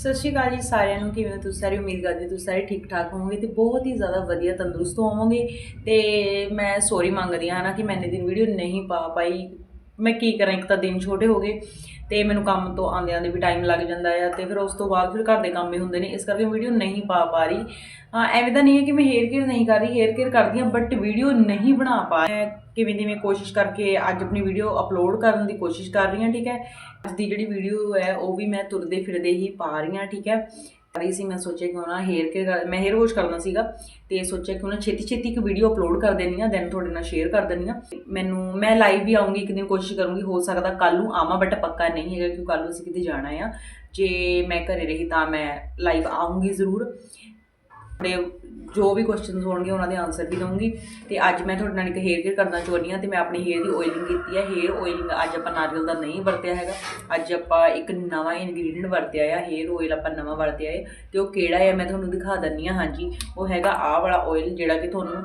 ਸਤਿ ਸ਼੍ਰੀ ਅਕਾਲ ਜੀ ਸਾਰਿਆਂ ਨੂੰ, ਕਿਵੇਂ ਤੁਸੀਂ ਸਾਰੇ? ਉਮੀਦ ਕਰਦੇ ਹਾਂ ਤੁਸੀਂ ਸਾਰੇ ਠੀਕ ਠਾਕ ਹੋਵੋਗੇ ਤੇ ਬਹੁਤ ਹੀ ਜ਼ਿਆਦਾ ਵਧੀਆ ਤੰਦਰੁਸਤ ਹੋਵੋਗੇ। ਤੇ ਮੈਂ ਸੌਰੀ ਮੰਗਦੀ ਹਾਂ ਨਾ ਕਿ ਮੈਂ ਇੰਨੇ ਦਿਨ ਵੀਡੀਓ ਨਹੀਂ ਪਾ ਪਾਈ। ਮੈਂ ਕੀ ਕਰਾਂ, ਇੱਕ ਤਾਂ ਦਿਨ ਛੋਟੇ ਹੋ ਗਏ। ਤੇ ਮੈਨੂੰ ਕੰਮ ਤੋਂ ਆਉਂਦੇ ਆਉਂਦੇ ਵੀ ਟਾਈਮ ਲੱਗ ਜਾਂਦਾ ਆ ਤੇ ਫਿਰ ਉਸ ਤੋਂ ਬਾਅਦ ਫਿਰ ਘਰ ਦੇ ਕੰਮ ਵੀ ਹੁੰਦੇ ਨੇ, ਇਸ ਕਰਕੇ ਵੀਡੀਓ ਨਹੀਂ ਪਾ ਪਾ ਰਹੀ। ਹਾਂ, ਐਵੇਂ ਤਾਂ ਨਹੀਂ ਹੈ ਕਿ ਮੈਂ ਹੇਅਰ ਕੇਅਰ ਨਹੀਂ ਕਰ ਰਹੀ ਹੇਅਰ ਕੇਅਰ ਕਰਦੀ ਹਾਂ ਬਟ ਵੀਡੀਓ ਨਹੀਂ ਬਣਾ ਪਾ ਮੈਂ ਕਿਵੇਂ ਦੀ ਮੈਂ ਕੋਸ਼ਿਸ਼ ਕਰਕੇ ਅੱਜ ਆਪਣੀ ਵੀਡੀਓ ਅਪਲੋਡ ਕਰਨ ਦੀ ਕੋਸ਼ਿਸ਼ ਕਰ ਰਹੀ ਹਾਂ, ਠੀਕ ਹੈ? ਅੱਜ ਦੀ ਜਿਹੜੀ ਵੀਡੀਓ ਹੈ, ਉਹ ਵੀ ਮੈਂ ਤੁਰਦੇ ਫਿਰਦੇ ਹੀ ਪਾ ਰਹੀ ਹਾਂ, ਠੀਕ ਹੈ? ਰਹੀ ਸੀ, ਮੈਂ ਸੋਚਿਆ ਕਿ ਨਾ ਹੇਅਰ ਕੇਅਰ ਮੈਂ ਹੇਅਰ ਵਾਸ਼ ਕਰਨਾ ਸੀਗਾ ਤੇ ਸੋਚਿਆ ਕਿ ਉਹਨਾਂ ਛੇਤੀ ਛੇਤੀ ਇੱਕ ਵੀਡੀਓ ਅਪਲੋਡ ਕਰ ਦੇਣੀ ਆ ਦੈਨ ਤੁਹਾਡੇ ਨਾਲ ਸ਼ੇਅਰ ਕਰ ਦੇਣੀ ਆ ਮੈਨੂੰ, ਮੈਂ ਲਾਈਵ ਵੀ ਆਉਂਗੀ ਇੱਕ ਦਿਨ ਕੋਸ਼ਿਸ਼ ਕਰੂੰਗੀ, ਹੋ ਸਕਦਾ ਕੱਲ ਨੂੰ ਆਵਾਂ ਬਟ ਪੱਕਾ ਨਹੀਂ ਹੈਗਾ ਕਿਉਂਕਿ ਕੱਲ ਨੂੰ ਅਸੀਂ ਕਿਤੇ ਜਾਣਾ ਆ। ਜੇ ਮੈਂ ਘਰੇ ਰਹੀ ਤਾਂ ਮੈਂ ਲਾਈਵ ਆਉਂਗੀ ਜ਼ਰੂਰ। ਆਪਣੇ ਜੋ ਵੀ ਕੁਐਸਚਨਸ ਹੋਣਗੇ, ਉਹਨਾਂ ਦੇ ਆਨਸਰ ਵੀ ਦਵਾਂਗੀ ਤੇ ਅੱਜ ਮੈਂ ਤੁਹਾਡੇ ਨਾਲ ਇੱਕ ਹੇਅਰ ਕੇਅਰ ਕਰਨਾ ਚਾਹੁੰਦੀ ਹਾਂ ਤੇ ਮੈਂ ਆਪਣੀ ਹੇਅਰ ਦੀ ਆਇਲਿੰਗ ਕੀਤੀ ਹੈ। ਹੇਅਰ ਆਇਲਿੰਗ ਅੱਜ ਆਪਾਂ ਨਾਰੀਅਲ ਦਾ ਨਹੀਂ ਵਰਤਿਆ ਹੈਗਾ। ਅੱਜ ਆਪਾਂ ਇੱਕ ਨਵਾਂ ਇਨਗਰੀਡੀਅੰਟ ਵਰਤਿਆ ਆ। ਹੇਅਰ ਆਇਲ ਆਪਾਂ ਨਵਾਂ ਵਰਤਿਆ ਹੈ ਤੇ ਉਹ ਕਿਹੜਾ ਹੈ ਮੈਂ ਤੁਹਾਨੂੰ ਦਿਖਾ ਦਿੰਨੀ ਹਾਂ, ਹਾਂਜੀ। ਉਹ ਹੈਗਾ ਆਹ ਵਾਲਾ ਆਇਲ ਜਿਹੜਾ ਕਿ ਤੁਹਾਨੂੰ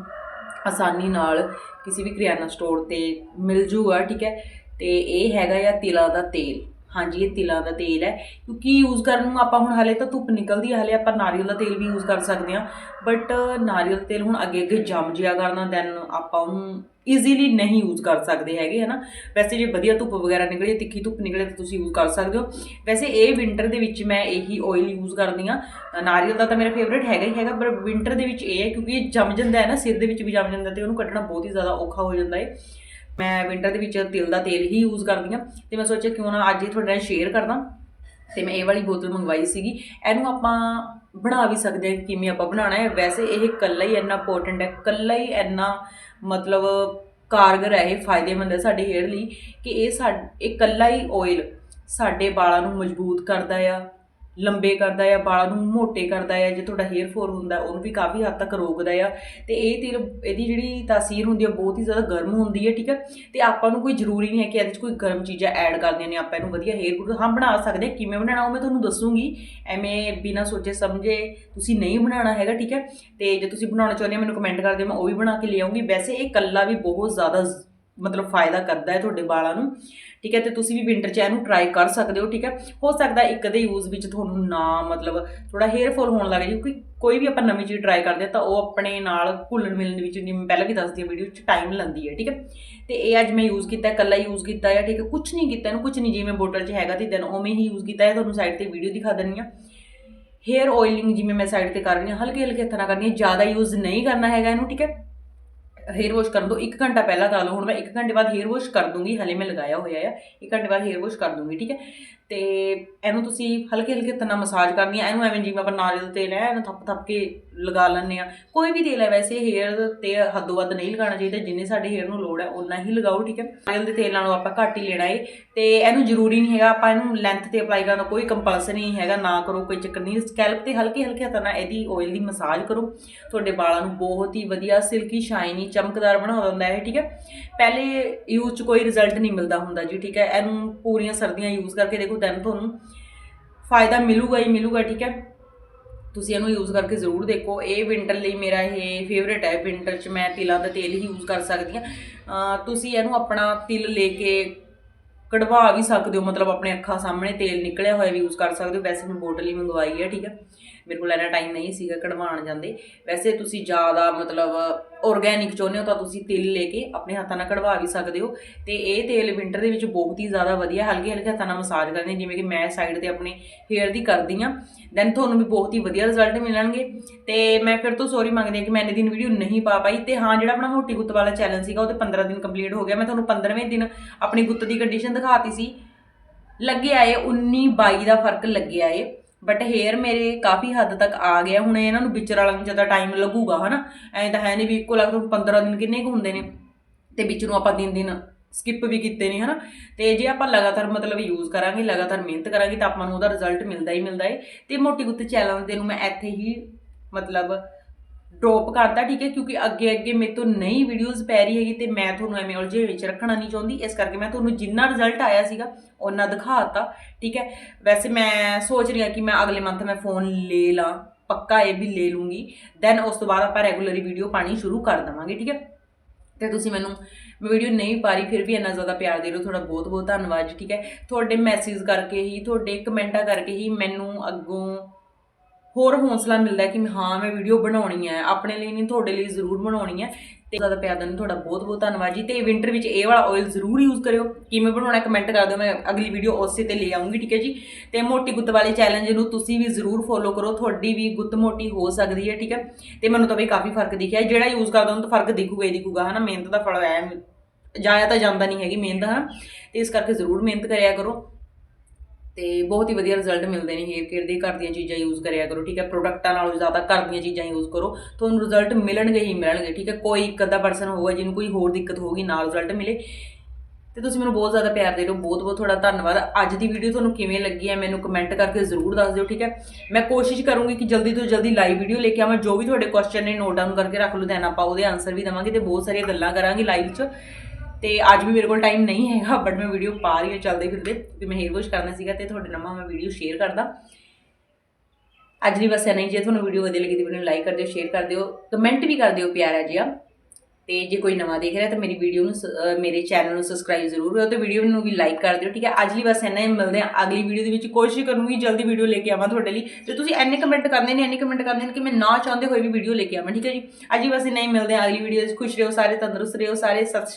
ਆਸਾਨੀ ਨਾਲ ਕਿਸੇ ਵੀ ਕਰਿਆਨਾ ਸਟੋਰ ਤੇ ਮਿਲ ਜੂਗਾ, ਠੀਕ ਹੈ। ਤੇ ਇਹ ਹੈਗਾ ਆ ਤਿਲਾਂ ਦਾ ਤੇਲ। ਹਾਂਜੀ, ਇਹ ਤਿਲਾਂ ਦਾ ਤੇਲ ਹੈ। ਕਿਉਂਕਿ ਯੂਜ਼ ਕਰਨ ਨੂੰ ਆਪਾਂ ਹੁਣ ਹਲੇ ਤਾਂ ਧੁੱਪ ਨਿਕਲਦੀ ਹੈ, ਹਲੇ ਆਪਾਂ ਨਾਰੀਅਲ ਦਾ ਤੇਲ ਵੀ ਯੂਜ਼ ਕਰ ਸਕਦੇ ਹਾਂ। ਬਟ ਨਾਰੀਅਲ ਦਾ ਤੇਲ ਹੁਣ ਅੱਗੇ ਅੱਗੇ ਜੰਮ ਜਿਆ ਕਰਨਾ ਦੈਨ ਆਪਾਂ ਉਹਨੂੰ ਈਜ਼ੀਲੀ ਨਹੀਂ ਯੂਜ਼ ਕਰ ਸਕਦੇ ਹੈਗੇ, ਹਨਾ। ਵੈਸੇ ਜੇ ਵਧੀਆ ਧੁੱਪ ਵਗੈਰਾ ਨਿਕਲੇ, ਤਿੱਖੀ ਧੁੱਪ ਨਿਕਲੇ ਤਾਂ ਤੁਸੀਂ ਯੂਜ਼ ਕਰ ਸਕਦੇ ਹੋ। ਵੈਸੇ ਇਹ ਵਿੰਟਰ ਦੇ ਵਿੱਚ ਮੈਂ ਇਹੀ ਆਇਲ ਯੂਜ਼ ਕਰਦੀ ਹਾਂ। ਨਾਰੀਅਲ ਦਾ ਤਾਂ ਮੇਰਾ ਫੇਵਰੇਟ ਹੈਗਾ ਹੀ ਹੈਗਾ ਪਰ ਵਿੰਟਰ ਦੇ ਵਿੱਚ ਇਹ ਹੈ ਕਿਉਂਕਿ ਇਹ ਜੰਮ ਜਾਂਦਾ ਹੈ ਨਾ, ਸਿਰ ਦੇ ਵਿੱਚ ਵੀ ਜੰਮ ਜਾਂਦਾ ਤੇ ਉਹਨੂੰ ਕੱਢਣਾ ਬਹੁਤ ਹੀ ਜ਼ਿਆਦਾ ਔਖਾ ਹੋ ਜਾਂਦਾ ਹੈ ਮੈਂ ਵਿੰਟਰ ਦੇ ਵਿੱਚ ਤਿਲ ਦਾ ਤੇਲ ਹੀ ਯੂਜ਼ ਕਰਦੀ ਹਾਂ ਤੇ ਮੈਂ ਸੋਚਿਆ ਕਿਉਂ ਨਾ ਅੱਜ ਹੀ ਤੁਹਾਡੇ ਨਾਲ ਸ਼ੇਅਰ ਕਰਦਾ ਤੇ ਮੈਂ ਇਹ ਵਾਲੀ ਬੋਤਲ ਮੰਗਵਾਈ ਸੀਗੀ। ਇਹਨੂੰ ਆਪਾਂ ਬਣਾ ਵੀ ਸਕਦੇ ਹਾਂ, ਕਿਵੇਂ ਆਪਾਂ ਬਣਾਉਣਾ ਹੈ। ਵੈਸੇ ਇਹ ਕੱਲਾ ਹੀ ਇੰਨਾ ਇੰਪੋਰਟੈਂਟ ਹੈ ਕੱਲਾ ਹੀ ਇੰਨਾ ਮਤਲਬ ਕਾਰਗਰ ਹੈ, ਇਹ ਫਾਇਦੇਮੰਦ ਹੈ ਸਾਡੇ ਹੇਅਰ ਲਈ ਕਿ ਇਹ ਸਾ, ਇਹ ਕੱਲਾ ਹੀ ਆਇਲ ਸਾਡੇ ਵਾਲਾਂ ਨੂੰ ਮਜ਼ਬੂਤ ਕਰਦਾ ਆ। ਲੰਬੇ ਕਰਦਾ ਆ, ਵਾਲਾਂ ਨੂੰ ਮੋਟੇ ਕਰਦਾ ਆ, ਜੇ ਤੁਹਾਡਾ ਹੇਅਰ ਫੋਰ ਹੁੰਦਾ, ਉਹਨੂੰ ਵੀ ਕਾਫੀ ਹੱਦ ਤੱਕ ਰੋਕਦਾ ਆ। ਤੇ ਇਹ ਤੇਲ ਇਹਦੀ ਜਿਹੜੀ ਤਾਸੀਰ ਹੁੰਦੀ ਆ ਬਹੁਤ ਹੀ ਜ਼ਿਆਦਾ ਗਰਮ ਹੁੰਦੀ ਹੈ ਠੀਕ ਹੈ ਤੇ ਆਪਾਂ ਨੂੰ ਕੋਈ ਜ਼ਰੂਰੀ ਨਹੀਂ ਹੈ ਕਿ ਇਹਦੇ 'ਚ ਕੋਈ ਗਰਮ ਚੀਜ਼ਾਂ ਐਡ ਕਰਦੀਆਂ ਨੇ ਆਪਾਂ ਇਹਨੂੰ ਵਧੀਆ ਹੇਅਰ ਗਰੋਥ ਹਾਂ, ਬਣਾ ਸਕਦੇ ਕਿਵੇਂ ਬਣਾਉਣਾ, ਉਹ ਮੈਂ ਤੁਹਾਨੂੰ ਦੱਸੂਗੀ। ਐਵੇਂ ਬਿਨਾਂ ਸੋਚੇ ਸਮਝੇ ਤੁਸੀਂ ਨਹੀਂ ਬਣਾਉਣਾ ਹੈਗਾ, ਠੀਕ ਹੈ ਤੇ ਜੇ ਤੁਸੀਂ ਬਣਾਉਣਾ ਚਾਹੁੰਦੇ ਹੋ ਮੈਨੂੰ ਕਮੈਂਟ ਕਰ ਦਿਓ, ਮੈਂ ਉਹ ਵੀ ਬਣਾ ਕੇ ਲਿਆਉਂਗੀ। ਵੈਸੇ ਇਹ ਕੱਲਾ ਵੀ ਬਹੁਤ ਜ਼ਿਆਦਾ ਮਤਲਬ ਫਾਇਦਾ ਕਰਦਾ ਹੈ ਤੁਹਾਡੇ ਵਾਲਾਂ ਨੂੰ, ਠੀਕ ਹੈ, ਤੇ ਤੁਸੀਂ ਵੀ ਵਿੰਟਰ 'ਚ ਇਹਨੂੰ ਟਰਾਈ ਕਰ ਸਕਦੇ ਹੋ, ਠੀਕ ਹੈ। ਹੋ ਸਕਦਾ ਇੱਕ ਦੇ ਯੂਜ਼ ਵਿੱਚ ਤੁਹਾਨੂੰ ਨਾ ਮਤਲਬ ਥੋੜਾ ਹੇਅਰ ਫਾਲ ਹੋਣ ਲੱਗ ਜੇ ਕਿਉਂਕਿ ਕੋਈ ਵੀ ਆਪਾਂ ਨਵੀਂ ਚੀਜ਼ ਟਰਾਈ ਕਰਦੇ ਹਾਂ ਤਾਂ ਉਹ ਆਪਣੇ ਨਾਲ ਘੁਲਣ ਮਿਲਣ ਵਿੱਚ ਜਿਵੇਂ ਮੈਂ ਪਹਿਲਾਂ ਵੀ ਦੱਸਦੀ ਹਾਂ ਵੀਡੀਓ 'ਚ ਟਾਈਮ ਲੈਂਦੀ ਹੈ, ਠੀਕ ਹੈ। ਤੇ ਇਹ ਅੱਜ ਮੈਂ ਯੂਜ਼ ਕੀਤਾ ਕੱਲਾ ਯੂਜ਼ ਕੀਤਾ ਹੈ, ਠੀਕ ਹੈ। ਕੁਝ ਨਹੀਂ ਕੀਤਾ ਇਹਨੂੰ ਕੁਝ ਨਹੀਂ, ਜਿਵੇਂ ਬੋਟਲ 'ਚ ਹੈਗਾ ਤੇ ਦੈਨ ਉਵੇਂ ਹੀ ਯੂਜ਼ ਕੀਤਾ ਹੈ। ਤੁਹਾਨੂੰ ਸਾਈਡ ਤੇ ਵੀਡੀਓ ਦਿਖਾ ਦਿੰਨੀ ਆ ਹੇਅਰ ਆਇਲਿੰਗ ਜਿਵੇਂ ਮੈਂ ਸਾਈਡ ਤੇ ਕਰ ਰਹੀ ਹਾਂ ਹਲਕੇ ਹਲਕੇ ਹੱਥਾਂ ਨਾਲ ਕਰਨੀ ਹੈ, ਜ਼ਿਆਦਾ ਯੂਜ਼ ਨਹੀਂ ਕਰਨਾ ਹੈਗਾ ਇਹਨੂੰ, ਠੀਕ ਹੈ। ਹੇਅਰ ਵਾਸ਼ ਕਰਨ ਤੋਂ 1 ਘੰਟਾ ਪਹਿਲਾਂ ਕਰ ਲਓ, ਹੁਣ ਮੈਂ 1 ਘੰਟੇ ਬਾਅਦ ਹੇਅਰ ਵਾਸ਼ ਕਰ ਦੂੰਗੀ, ਹਲੇ ਮੈਂ ਲਗਾਇਆ ਹੋਇਆ ਆ 1 ਘੰਟੇ ਬਾਅਦ ਹੇਅਰ ਵਾਸ਼ ਕਰ ਦੂੰਗੀ, ਠੀਕ ਹੈ? ਤੇ ਇਹਨੂੰ ਤੁਸੀਂ ਹਲਕੇ ਹਲਕੇ ਹੱਥਾਂ ਨਾਲ ਮਸਾਜ ਕਰਨੀ ਆ, ਇਹਨੂੰ ਐਵੇਂ ਜਿਵੇਂ ਆਪਾਂ ਨਾਰੀਅਲ ਤੇਲ ਹੈ, ਇਹਨੂੰ ਥੱਪ ਥੱਪ ਕੇ ਲਗਾ ਲੈਂਦੇ ਆ ਕੋਈ ਵੀ ਤੇਲ ਹੈ, ਵੈਸੇ ਹੇਅਰ ਤੇ ਹੱਦੋਂ ਵੱਧ ਨਹੀਂ ਲਗਾਉਣਾ ਚਾਹੀਦਾ, ਜਿੰਨੇ ਸਾਡੇ ਹੇਅਰ ਨੂੰ ਲੋੜ ਹੈ ਉਨਾ ਹੀ ਲਗਾਓ, ਠੀਕ ਹੈ? ਨਾਰੀਅਲ ਦੇ ਤੇਲ ਨਾਲੋਂ ਆਪਾਂ ਘੱਟ ਹੀ ਲੈਣਾ ਏ। ਤੇ ਇਹਨੂੰ ਜ਼ਰੂਰੀ ਨਹੀਂ ਹੈਗਾ, ਆਪਾਂ ਇਹਨੂੰ ਲੈਂਥ ਤੇ ਅਪਲਾਈ ਕਰਨਾ ਕੋਈ ਕੰਪਲਸਰੀ ਨਹੀਂ ਹੈਗਾ, ਨਾ ਕਰੋ ਕੋਈ ਚੱਕਰ ਨਹੀਂ। ਸਕੈਲਪ ਤੇ ਹਲਕੇ ਹਲਕੇ ਹੱਥਾਂ ਨਾਲ ਇਹਦੀ ਆਇਲ ਦੀ ਮਸਾਜ ਕਰੋ। ਤੁਹਾਡੇ ਵਾਲਾਂ ਨੂੰ ਬਹੁਤ ਹੀ ਵਧੀਆ ਸਿਲਕੀ ਸ਼ਾਈਨੀ ਚਮਕਦਾਰ ਬਣਾ ਦਿੰਦਾ ਹੈ ਠੀਕ ਹੈ? ਪਹਿਲੇ ਯੂਜ਼ 'ਚ ਕੋਈ ਰਿਜ਼ਲਟ ਨਹੀਂ ਮਿਲਦਾ ਹੁੰਦਾ ਜੀ, ਠੀਕ ਹੈ? ਇਹਨੂੰ ਪੂਰੀਆਂ ਸਰਦੀਆਂ ਯੂਜ਼ ਕਰਕੇ ਦੇਖੋ ਦੈਨ ਤੁਹਾਨੂੰ ਫਾਇਦਾ ਮਿਲੂਗਾ ਹੀ ਮਿਲੂਗਾ, ਠੀਕ ਹੈ? ਤੁਸੀਂ ਇਹਨੂੰ ਯੂਜ਼ ਕਰਕੇ ਜ਼ਰੂਰ ਦੇਖੋ। ਇਹ ਵਿੰਟਰ ਲਈ ਮੇਰਾ ਇਹ ਫੇਵਰੇਟ ਹੈ। ਵਿੰਟਰ 'ਚ ਮੈਂ ਤਿਲਾਂ ਦਾ ਤੇਲ ਹੀ ਯੂਜ਼ ਕਰ ਸਕਦੀ ਹਾਂ। ਤੁਸੀਂ ਇਹਨੂੰ ਆਪਣਾ ਤਿਲ ਲੈ ਕੇ ਕਢਵਾ ਵੀ ਸਕਦੇ ਹੋ। ਮਤਲਬ ਆਪਣੇ ਅੱਖਾਂ ਸਾਹਮਣੇ ਤੇਲ ਨਿਕਲਿਆ ਹੋਇਆ ਵੀ ਯੂਜ਼ ਕਰ ਸਕਦੇ ਹੋ। ਵੈਸੇ ਮੈਂ ਬੋਟਲ ਹੀ ਮੰਗਵਾਈ ਹੈ, ਠੀਕ ਹੈ? ਮੇਰੇ ਕੋਲ ਇੰਨਾ ਟਾਈਮ ਨਹੀਂ ਸੀਗਾ ਕਢਵਾਉਣ ਜਾਂਦੇ। ਵੈਸੇ ਤੁਸੀਂ ਜ਼ਿਆਦਾ ਮਤਲਬ ਆਰਗੈਨਿਕ ਚਾਹੁੰਦੇ ਹੋ ਤਾਂ ਤੁਸੀਂ ਤਿਲ ਲੈ ਕੇ ਆਪਣੇ ਹੱਥਾਂ ਨਾਲ ਕਢਵਾ ਵੀ ਸਕਦੇ ਹੋ। ਤੇ ਇਹ ਤੇਲ ਵਿੰਟਰ ਦੇ ਵਿੱਚ ਬਹੁਤ ਹੀ ਜ਼ਿਆਦਾ ਵਧੀਆ ਹਲਕੇ ਹਲਕੇ ਹੱਥਾਂ ਨਾਲ ਮਸਾਜ ਕਰਦੇ ਜਿਵੇਂ ਕਿ ਮੈਂ ਸਾਈਡ ਤੇ ਆਪਣੇ ਹੇਅਰ ਦੀ ਕਰਦੀ ਆ ਦੈਨ ਤੁਹਾਨੂੰ ਵੀ ਬਹੁਤ ਹੀ ਵਧੀਆ ਰਿਜ਼ਲਟ ਮਿਲਣਗੇ। ਤੇ ਮੈਂ ਫਿਰ ਤੋਂ ਸੌਰੀ ਮੰਗਦੀ ਹਾਂ ਕਿ ਮੈਂ ਇੰਨੇ ਦਿਨ ਵੀਡੀਓ ਨਹੀਂ ਪਾ ਪਾਈ। ਤੇ ਹਾਂ, ਜਿਹੜਾ ਆਪਣਾ ਮੋਟੀ ਗੁੱਤ ਵਾਲਾ ਚੈਲੰਜ ਸੀਗਾ, ਉਹ ਤੇ 15 ਦਿਨ ਕੰਪਲੀਟ ਹੋ ਗਿਆ। ਮੈਂ ਤੁਹਾਨੂੰ 15ਵੇਂ ਦਿਨ ਆਪਣੀ ਗੁੱਤ ਦੀ ਕੰਡੀਸ਼ਨ ਦਿਖਾਤੀ ਸੀ। ਲੱਗਿਆ ਏ 19 22 ਦਾ ਫ਼ਰਕ ਲੱਗਿਆ ਏ ਬਟ ਹੇਅਰ ਮੇਰੇ ਕਾਫੀ ਹੱਦ ਤੱਕ ਆ ਗਿਆ। ਹੁਣ ਇਹਨਾਂ ਨੂੰ ਵਿਚਰ ਵਾਲਾ ਨੂੰ ਜ਼ਿਆਦਾ ਟਾਈਮ ਲੱਗੂਗਾ, ਹਨਾ? ਐਂ ਤਾਂ ਹੈ ਨਹੀਂ ਵੀ ਇੱਕੋ ਲੱਗ ਤੁਹਾਨੂੰ 15 ਦਿਨ ਕਿੰਨੇ ਕੁ ਹੁੰਦੇ ਨੇ। ਤੇ ਵਿੱਚ ਨੂੰ ਆਪਾਂ ਦਿਨ ਦਿਨ ਸਕਿਪ ਵੀ ਕੀਤੇ ਨੇ, ਹਨਾ? ਤੇ ਜੇ ਆਪਾਂ ਲਗਾਤਾਰ ਮਤਲਬ ਯੂਜ਼ ਕਰਾਂਗੇ, ਲਗਾਤਾਰ ਮਿਹਨਤ ਕਰਾਂਗੇ, ਤਾਂ ਆਪਾਂ ਨੂੰ ਉਹਦਾ ਰਿਜ਼ਲਟ ਮਿਲਦਾ ਹੀ ਮਿਲਦਾ ਏ। ਤੇ ਮੋਟੀ ਗੁੱਤ ਚੈਲੰਜ ਦੇ ਨੂੰ ਮੈਂ ਇੱਥੇ ਹੀ ਮਤਲਬ ਡ੍ਰੌਪ ਕਰਤਾ, ਠੀਕ ਹੈ, ਕਿਉਂਕਿ ਅੱਗੇ ਅੱਗੇ ਮੇਰੇ ਤੋਂ ਨਈ ਵੀਡੀਓਜ਼ ਪੈ ਰਹੀ ਹੈਗੀ ਤੇ ਮੈਂ ਤੁਹਾਨੂੰ ਐਵੇਂ ਉਲਝੇ ਵਿੱਚ ਰੱਖਣਾ ਨਹੀਂ ਚਾਹੁੰਦੀ। ਇਸ ਕਰਕੇ ਮੈਂ ਤੁਹਾਨੂੰ ਜਿੰਨਾ ਰਿਜ਼ਲਟ ਆਇਆ ਸੀਗਾ ਉਹਨਾਂ ਦਿਖਾਤਾ, ਠੀਕ ਹੈ। ਵੈਸੇ ਮੈਂ ਸੋਚ ਰਹੀ ਹਾਂ ਕਿ ਮੈਂ ਅਗਲੇ ਮੰਥ ਮੈਂ ਫੋਨ ਲੈ ਲਾਂ, ਪੱਕਾ ਇਹ ਵੀ ਲੈ ਲੂੰਗੀ। ਦੈਨ ਉਸ ਤੋਂ ਬਾਅਦ ਆਪਾਂ ਰੈਗੂਲਰੀ ਵੀਡੀਓ ਪਾਣੀ ਸ਼ੁਰੂ ਕਰ ਦੇਵਾਂਗੇ, ਠੀਕ ਹੈ। ਤੇ ਤੁਸੀਂ ਮੈਨੂੰ ਮੈਂ ਵੀਡੀਓ ਨਹੀਂ ਪਾ ਰਹੀ, ਫਿਰ ਵੀ ਇੰਨਾ ਜ਼ਿਆਦਾ ਪਿਆਰ ਦੇ ਰਹੇ ਹੋ ਤੁਹਾਡਾ ਬਹੁਤ ਬਹੁਤ ਧੰਨਵਾਦ ਜੀ, ਠੀਕ ਹੈ। ਤੁਹਾਡੇ ਮੈਸੇਜ ਕਰਕੇ ਹੀ, ਤੁਹਾਡੇ ਕਮੈਂਟਾਂ ਕਰਕੇ ਹੀ ਮੈਨੂੰ ਅੱਗੋਂ ਹੋਰ ਹੌਸਲਾ ਮਿਲਦਾ ਕਿ ਹਾਂ, ਮੈਂ ਵੀਡੀਓ ਬਣਾਉਣੀ ਹੈ, ਆਪਣੇ ਲਈ ਨਹੀਂ, ਤੁਹਾਡੇ ਲਈ ਜ਼ਰੂਰ ਬਣਾਉਣੀ ਹੈ। ਤੇ ਜ਼ਿਆਦਾ ਪਿਆਰ ਦੇਣ ਤੁਹਾਡਾ ਬਹੁਤ ਬਹੁਤ ਧੰਨਵਾਦ ਜੀ। ਤੇ ਵਿੰਟਰ ਵਿੱਚ ਇਹ ਵਾਲਾ ਆਇਲ ਜ਼ਰੂਰ ਯੂਜ਼ ਕਰਿਓ। ਕਿਵੇਂ ਬਣਾਉਣਾ ਕਮੈਂਟ ਕਰ ਦਿਓ। ਮੈਂ ਅਗਲੀ ਵੀਡੀਓ ਉਸੇ ਤੇ ਲੈ ਆਉਂਗੀ, ਠੀਕ ਹੈ ਜੀ? ਤੇ ਮੋਟੀ ਗੁੱਤ ਵਾਲੇ ਚੈਲੰਜ ਨੂੰ ਤੁਸੀਂ ਵੀ ਜ਼ਰੂਰ ਫੋਲੋ ਕਰੋ। ਤੁਹਾਡੀ ਵੀ ਗੁੱਤ ਮੋਟੀ ਹੋ ਸਕਦੀ ਹੈ, ਠੀਕ ਹੈ? ਤੇ ਮੈਨੂੰ ਤਾਂ ਵੀ ਕਾਫੀ ਫ਼ਰਕ ਦਿਖਿਆ। ਜਿਹੜਾ ਯੂਜ਼ ਕਰਦਾ, ਉਹਨੂੰ ਤਾਂ ਫ਼ਰਕ ਦਿਖੂਗਾ ਹੀ ਦਿਖੂਗਾ, ਹਨਾ? ਮਿਹਨਤ ਦਾ ਫਲ ਹੈ। ਜਾਇਆ ਤਾਂ ਜਾਂਦਾ ਨਹੀਂ ਹੈਗੀ ਮਿਹਨਤ, ਹਨਾ? ਤੇ ਇਸ ਕਰਕੇ ਜ਼ਰੂਰ ਮਿਹਨਤ ਕਰਿਆ ਕਰੋ। ਤੇ ਬਹੁਤ ਹੀ ਵਧੀਆ ਰਿਜ਼ਲਟ ਮਿਲਦੇ ਨੇ ਹੇਅਰ ਕੇਅਰ ਦੇ, ਘਰ ਦੀਆਂ ਚੀਜ਼ਾਂ ਯੂਜ਼ ਕਰਿਆ ਕਰੋ, ਠੀਕ ਹੈ? ਪ੍ਰੋਡਕਟਾਂ ਨਾਲੋਂ ਜ਼ਿਆਦਾ ਘਰ ਦੀਆਂ ਚੀਜ਼ਾਂ ਯੂਜ਼ ਕਰੋ, ਤੁਹਾਨੂੰ ਰਿਜ਼ਲਟ ਮਿਲਣਗੇ ਹੀ ਮਿਲਣਗੇ, ਠੀਕ ਹੈ? ਕੋਈ ਇੱਕ ਅੱਧਾ ਪਰਸਨ ਹੋਊਗਾ ਜਿਹਨੂੰ ਕੋਈ ਹੋਰ ਦਿੱਕਤ ਹੋਊਗੀ ਨਾ ਰਿਜ਼ਲਟ ਮਿਲੇ। ਤੇ ਤੁਸੀਂ ਮੈਨੂੰ ਬਹੁਤ ਜ਼ਿਆਦਾ ਪਿਆਰ ਦੇ ਰਹੇ ਹੋ ਬਹੁਤ ਬਹੁਤ ਤੁਹਾਡਾ ਧੰਨਵਾਦ। ਅੱਜ ਦੀ ਵੀਡੀਓ ਤੁਹਾਨੂੰ ਕਿਵੇਂ ਲੱਗੀ ਹੈ, ਮੈਨੂੰ ਕਮੈਂਟ ਕਰਕੇ ਜ਼ਰੂਰ ਦੱਸ ਦਿਓ, ਠੀਕ ਹੈ? ਮੈਂ ਕੋਸ਼ਿਸ਼ ਕਰੂੰਗੀ ਕਿ ਜਲਦੀ ਤੋਂ ਜਲਦੀ ਲਾਈਵ ਵੀਡੀਓ ਲੈ ਕੇ ਆਵਾਂ, ਜੋ ਵੀ ਤੁਹਾਡੇ ਕੁਐਸਚਨ ਨੇ ਨੋਟ ਡਾਊਨ ਕਰਕੇ ਰੱਖ ਲਓ ਦੇਨ ਆਪਾਂ ਉਹਦੇ ਆਨਸਰ ਵੀ ਦੇਵਾਂਗੇ ਤੇ ਬਹੁਤ ਸਾਰੀਆਂ ਗੱਲਾਂ ਕਰਾਂਗੇ ਲਾਈਵ 'ਚ। ਤੇ ਅੱਜ ਵੀ ਮੇਰੇ ਕੋਲ ਟਾਈਮ ਨਹੀਂ ਹੈਗਾ ਬਟ ਮੈਂ ਵੀਡੀਓ ਪਾ ਰਹੀ ਹਾਂ ਚੱਲਦੇ ਫਿਰਦੇ, ਵੀ ਮੈਂ ਹੇਅਰ ਵਾਸ਼ ਕਰਨਾ ਸੀਗਾ ਤੇ ਤੁਹਾਡੇ ਨਾਲ ਮੈਂ ਵੀਡੀਓ ਸ਼ੇਅਰ ਕਰਦਾ। ਅੱਜ ਲਈ ਬਸ ਇੰਨਾ ਹੀ, ਜੇ ਤੁਹਾਨੂੰ ਵੀਡੀਓ ਵਧੀਆ ਲੱਗੀ ਤਾਂ ਵੀਡੀਓ ਨੂੰ ਲਾਈਕ ਕਰ ਦਿਓ ਸ਼ੇਅਰ ਕਰ ਦਿਓ ਕਮੈਂਟ ਵੀ ਕਰ ਦਿਓ ਪਿਆਰਾ ਜਿਹਾ। ਤੇ ਜੇ ਕੋਈ ਨਵਾਂ ਦੇਖ ਰਿਹਾ ਤਾਂ ਮੇਰੀ ਵੀਡੀਓ ਨੂੰ ਸ- ਮੇਰੇ ਚੈਨਲ ਨੂੰ ਸਬਸਕ੍ਰਾਈਬ ਜ਼ਰੂਰ ਕਰੋ ਤੇ ਵੀਡੀਓ ਨੂੰ ਵੀ ਲਾਈਕ ਕਰ ਦਿਓ, ਠੀਕ ਹੈ? ਅੱਜ ਲਈ ਬਸ ਇੰਨਾ ਹੀ, ਮਿਲਦੇ ਆ ਅਗਲੀ ਵੀਡੀਓ ਦੇ ਵਿੱਚ। ਕੋਸ਼ਿਸ਼ ਕਰੂੰਗੀ ਜਲਦੀ ਵੀਡੀਓ ਲੈ ਕੇ ਆਵਾਂ ਤੁਹਾਡੇ ਲਈ। ਤੇ ਤੁਸੀਂ ਐਨੇ ਕਮੈਂਟ ਕਰਦੇ ਨੇ ਐਨੇ ਕਮੈਂਟ ਕਰਦੇ ਨੇ ਕਿ ਮੈਂ ਨਾ ਚਾਹੁੰਦੇ ਹੋਏ ਵੀ ਵੀਡੀਓ ਲੈ ਕੇ ਆਵਾਂ, ਠੀਕ ਹੈ ਜੀ? ਅੱਜ ਹੀ ਬਸ ਇੰਨਾ ਹੀ, ਮਿਲਦੇ ਆ ਅਗਲੀ ਵੀਡੀਓ ਵਿੱਚ। ਖੁਸ਼ ਰਹੋ, ਸਾਰੇ ਤੰਦਰੁਸਤ ਰਹੋ, ਸਾਰੇ ਸਤਿ ਸ਼੍ਰੀ